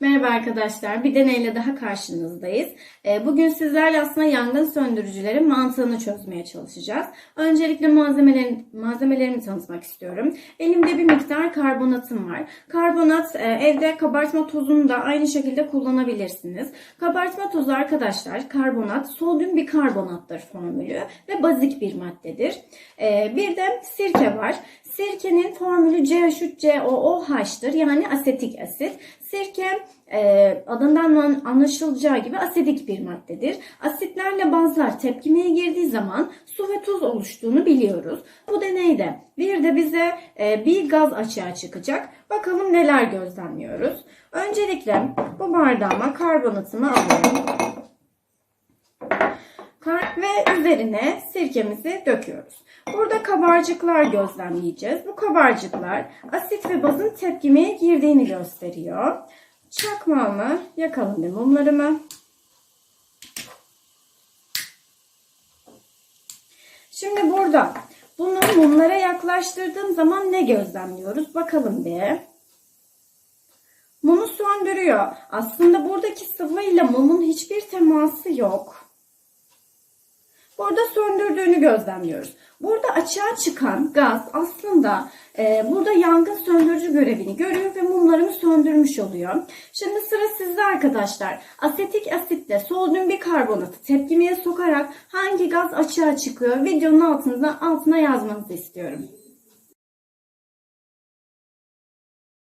Merhaba arkadaşlar. Bir deneyle daha karşınızdayız. Ee, Bugün sizlerle aslında yangın söndürücülerin mantığını çözmeye çalışacağız. Öncelikle malzemelerin, malzemelerimi tanıtmak istiyorum. Elimde bir miktar karbonatım var. Karbonat e, evde kabartma tozunu da aynı şekilde kullanabilirsiniz. Kabartma tozu arkadaşlar karbonat sodyum bikarbonatdır formülü ve bazik bir maddedir. Ee, Bir de sirke var. Sirkenin formülü CH3COOH'tır yani asetik asit. Sirke e, adından an- anlaşılacağı gibi asidik bir maddedir. Asitlerle bazlar tepkimeye girdiği zaman su ve tuz oluştuğunu biliyoruz. Bu deneyde bir de bize e, bir gaz açığa çıkacak. Bakalım neler gözlemliyoruz. Öncelikle bu bardağıma karbonatımı alıyorum. Ve üzerine sirkemizi döküyoruz. Burada kabarcıklar gözlemleyeceğiz. Bu kabarcıklar asit ve bazın tepkimeye girdiğini gösteriyor. Çakmağımı yakalım ve mumlarımı. Şimdi burada bunu mumlara yaklaştırdığım zaman ne gözlemliyoruz? Bakalım bir. Mumu söndürüyor. Aslında buradaki sıvı ile mumun hiçbir teması yok. Burada söndürdüğünü gözlemliyoruz. Burada açığa çıkan gaz aslında e, burada yangın söndürücü görevini görüyor ve mumlarımı söndürmüş oluyor. Şimdi sıra sizde arkadaşlar. Asetik asitle sodyum bikarbonatı tepkimeye sokarak hangi gaz açığa çıkıyor videonun altında altına yazmanızı istiyorum.